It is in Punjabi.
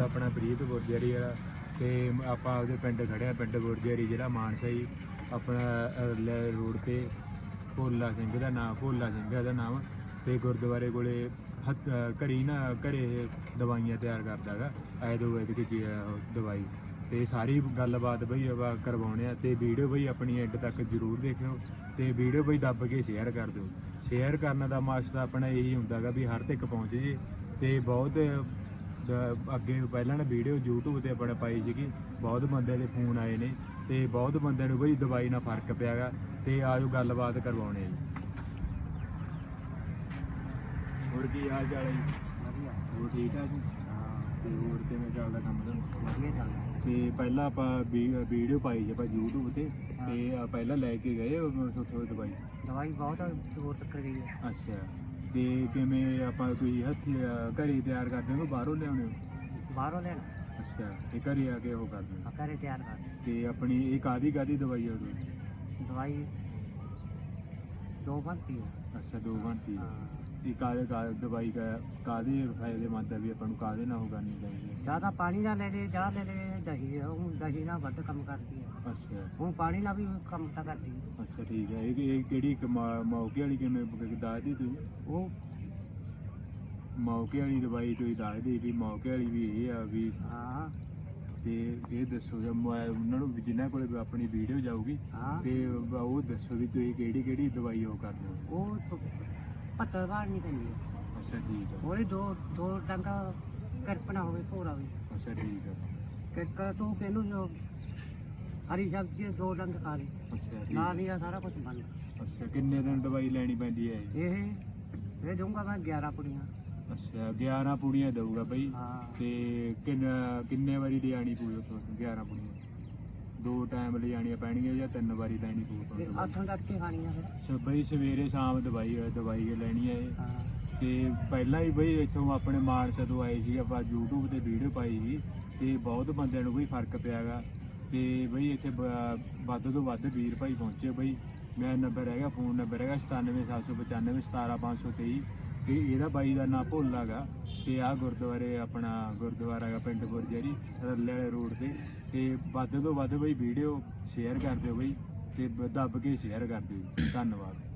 ਆਪਣਾ ਪ੍ਰੀਤ ਗੁਰਜਰੀ ਵਾਲਾ ਤੇ ਆਪਾਂ ਆਪਦੇ ਪਿੰਡ ਖੜਿਆ ਪਿੰਡ ਗੁਰਜਰੀ ਜਿਹੜਾ ਮਾਨਸਾ ਜੀ, ਆਪਣਾ ਰੋਡ ਤੇ ਭੋਲਾ ਸਿੰਘ ਦਾ ਨਾਮ ਭੋਲਾ ਸਿੰਘ ਦਾ ਨਾਮ ਤੇ ਗੁਰਦੁਆਰੇ ਕੋਲੇ ਹੱਥ- ਅਹ ਨਾ, ਘਰੇ ਦਵਾਈਆਂ ਤਿਆਰ ਕਰਦਾ ਹੈਗਾ ਆਯੁਰਵੈਦਿਕ ਚੀ- ਦਵਾਈ ਤੇ ਸਾਰੀ ਗੱਲਬਾਤ ਬਈ ਆਪਾਂ ਕਰਵਾਉਣੇ ਆ ਤੇ ਵੀਡੀਓ ਬਈ ਆਪਣੀ ਐਂਡ ਤੱਕ ਜਰੂਰ ਦੇਖਿਓ ਤੇ ਵੀਡੀਓ ਬਈ ਦੱਬ ਕੇ ਸ਼ੇਅਰ ਕਰ ਦਿਓ। ਸ਼ੇਅਰ ਕਰਨ ਦਾ ਮਕਸਦ ਆਪਣਾ ਇਹੀ ਹੁੰਦਾਗਾ ਵੀ ਹਰ ਤੱਕ ਪਹੁੰਚ ਜੇ ਤੇ ਬਹੁਤ ਅੱਗੇ ਪਹਿਲਾਂ ਨਾ ਵੀਡੀਓ YouTube ਤੇ ਆਪਣਾ ਪਾਈ ਸੀਗੀ। ਬਹੁਤ ਬੰਦਿਆਂ ਦੇ ਫੋਨ ਆਏ ਨੇ ਤੇ ਬਹੁਤ ਬੰਦਿਆਂ ਨੂੰ ਬਈ ਦਵਾਈ ਨਾਲ ਫ਼ਰਕ ਪਿਆਗਾ ਤੇ ਆਜੋ ਗੱਲਬਾਤ ਕਰਵਾਉਣੇ ਆ ਜੀ। ਹੋਰ ਕੀ ਹਾਲ ਚਾਲ ਹੈ ਜੀ? ਵਧੀਆ। ਹੋਰ ਠੀਕ ਆ ਜੀ? ਹਾਂ ਤੇ ਹੋਰ ਕਿਵੇਂ ਚੱਲਦਾ ਕੰਮ ਤੁਹਾਨੂੰ ਵਧੀਆ ਚੱਲਦਾ। ਤੇ ਪਹਿਲਾਂ ਆਪਾਂ ਵੀਡੀਓ ਪਾਈ ਸੀ ਆਪਾਂ YouTube ਤੇ ਤੇ ਪਹਿਲਾਂ ਲੈ ਕੇ ਗਏ ਥੋੜੀ ਦਵਾਈ? ਦਵਾਈ ਬਹੁਤ ਦੂਰ ਤੱਕ ਗਈ ਹੈ। ਅੱਛਾ। ਤੇ ਕਿਵੇਂ ਆਪਾਂ ਤੁਸੀਂ ਹੱਥੀ ਘਰੇ ਤਿਆਰ ਕਰਦੇ ਹੋ ਬਾਹਰੋਂ ਲਿਆਉਣੇ ਹੋ? ਬਾਹਰੋਂ ਲੈਣ ਅੱਛਾ ਤੇ ਘਰੇ ਆ ਕੇ ਉਹ ਕਰਦੇ ਹੋ? ਆ ਘਰੇ ਤਿਆਰ ਕਰ ਤੇ ਆਪਣੀ ਇਹ ਕਾਦੀ ਕਾਦੀ ਦਵਾਈ ਆ ਉਹਦੀ? ਦਵਾਈ ਦੋ ਬੰਤੀ ਹੈ ਅੱਛਾ ਦੋ ਘੰਟੀ ਹਾਂ। ਇਹ ਕਾਦੇ ਕਾ ਦਵਾਈ ਕਾ ਕਾਦੇ ਫਾਇਦੇਮੰਦ ਆ ਵੀ ਆਪਾਂ ਨੂੰ ਕਾਦੇ ਨਾਲ ਉਹ ਕਰਨੀ ਚਾਹੀਦੀ ਹੈ? ਜ਼ਿਆਦਾ ਪਾਣੀ ਨਾਲ ਲੈ ਲੈ ਜਾਂ ਲੈ ਲੈ ਦਹੀਂ ਉਹ ਦਹੀਂ ਨਾਲ ਵੱਧ ਕੰਮ ਕਰਦੀ ਹੈ। ਅੱਛਾ। ਹੁਣ ਪਾਣੀ ਨਾਲ ਵੀ ਕੰਮ ਤਾਂ ਕਰਦੀ ਹੈ। ਅੱਛਾ ਠੀਕ ਹੈ। ਇਹ ਇਹ ਕਿਹੜੀ ਮੌਕੇ ਵਾਲੀ ਕਿਵੇਂ ਦੱਸਦੀ ਤੂੰ? ਉਹ ਮੌਕੇ ਵਾਲੀ ਦਵਾਈ ਤੁਸੀਂ ਦੱਸਦੀ ਵੀ ਮੌਕੇ ਵਾਲੀ ਵੀ ਇਹ ਆ ਵੀ ਹਾਂ। ਤੇ ਇਹ ਦੱਸੋ ਜੇ ਮੈਂ ਉਹਨਾਂ ਨੂੰ ਵੀ ਜਿਨ੍ਹਾਂ ਕੋਲੇ ਵੀ ਆਪਣੀ ਵੀਡੀਓ ਜਾਊਗੀ ਹਾਂ। ਤੇ ਉਹ ਦੱਸੋ ਵੀ ਤੁਸੀਂ ਕਿਹੜੀ ਕਿਹੜੀ ਦਵਾਈ ਉਹ ਕਰਦੇ ਹੋ? ਉਹ ਬਾਹਰ ਨਹੀਂ ਪੈਂਦੀ ਅੱਛਾ ਠੀਕ ਆ। ਉਹਦੇ ਦੋ ਦੋ ਡੰਗਾ ਕਰਪਣਾ ਹੋਵੇ ਭੋਰਾ ਵੀ। ਅੱਛਾ ਠੀਕ ਆ। ਕਿੱਕ ਤੂੰ ਕਿਹਨੂੰ ਜੋ ਹਰੀ ਸਬਜ਼ੀ ਦੇ ਦੋ ਡੰਗ ਖਾ ਲਈ। ਅੱਛਾ ਠੀਕ ਨਾਲ ਆ। ਹੀ ਆ ਸਾਰਾ ਕੁਝ ਬੰਦ ਅੱਛਾ ਕਿੰਨੇ ਦਿਨ ਦਵਾਈ ਲੈਣੀ ਪੈਂਦੀ ਹੈ ਇਹ? ਇਹ ਦਊਂਗਾ ਮੈਂ 11 ਪੁੜੀਆਂ। ਅੱਛਾ 11 ਪੂੜੀਆਂ ਦਊਗਾ ਬਈ। ਹਾਂ। ਤੇ ਕਿੰਨਾ ਕਿੰਨੇ ਵਾਰੀ ਲਿਆਣੀ ਪਊ ਉੱਥੋਂ? 11 ਪੂੜੀਆਂ। ਦੋ ਟਾਈਮ ਲਿਆਣੀਆਂ ਪੈਣਗੀਆਂ ਜਾਂ ਤਿੰਨ ਵਾਰੀ ਲੈਣੀ ਪਊ ਤੁਹਾਨੂੰ ਆਥੋਂ ਤੱਕ ਕੇ ਖਾਣੀਆਂ ਫਿਰ? ਅੱਛਾ ਬਈ ਸਵੇਰੇ ਸ਼ਾਮ ਦਵਾਈ ਦਵਾਈ ਲੈਣੀ ਹੈ ਇਹ। ਹਾਂ। ਤੇ ਪਹਿਲਾਂ ਹੀ ਬਈ ਇੱਥੋਂ ਆਪਣੇ ਮਾਨਸਾ ਤੋਂ ਆਏ ਸੀ ਆਪਾਂ YouTube ਤੇ ਵੀਡੀਓ ਪਾਈ ਸੀ ਤੇ ਬਹੁਤ ਬੰਦਿਆਂ ਨੂੰ ਬਈ ਫ਼ਰਕ ਪਿਆਗਾ ਤੇ ਬਈ ਇੱਥੇ ਬ- ਵੱਧ ਤੋਂ ਵੱਧ ਵੀਰ ਭਾਈ ਪਹੁੰਚੇ ਬਈ। ਮੇਰਾ ਨੰਬਰ ਹੈਗਾ ਫੋਨ ਨੰਬਰ ਹੈਗਾ 97795 17523 ਤੇ ਇਹਦਾ ਬਾਈ ਦਾ ਨਾਂ ਭੋਲਾਗਾ ਤੇ ਆਹ ਗੁਰਦੁਆਰੇ ਆਪਣਾ ਗੁਰਦੁਆਰਾ ਹੈਗਾ ਪਿੰਡ ਗੁਰਜਰੀ, ਰੱਲੇ ਵਾਲੇ ਰੋਡ ਤੇ। ਤੇ ਵੱਧ ਤੋਂ ਵੱਧ ਬਈ ਵੀਡੀਓ ਸ਼ੇਅਰ ਕਰ ਦਿਓ ਬਈ ਤੇ ਦੱਬ ਕੇ ਸ਼ੇਅਰ ਕਰ ਦਿਓ। ਧੰਨਵਾਦ।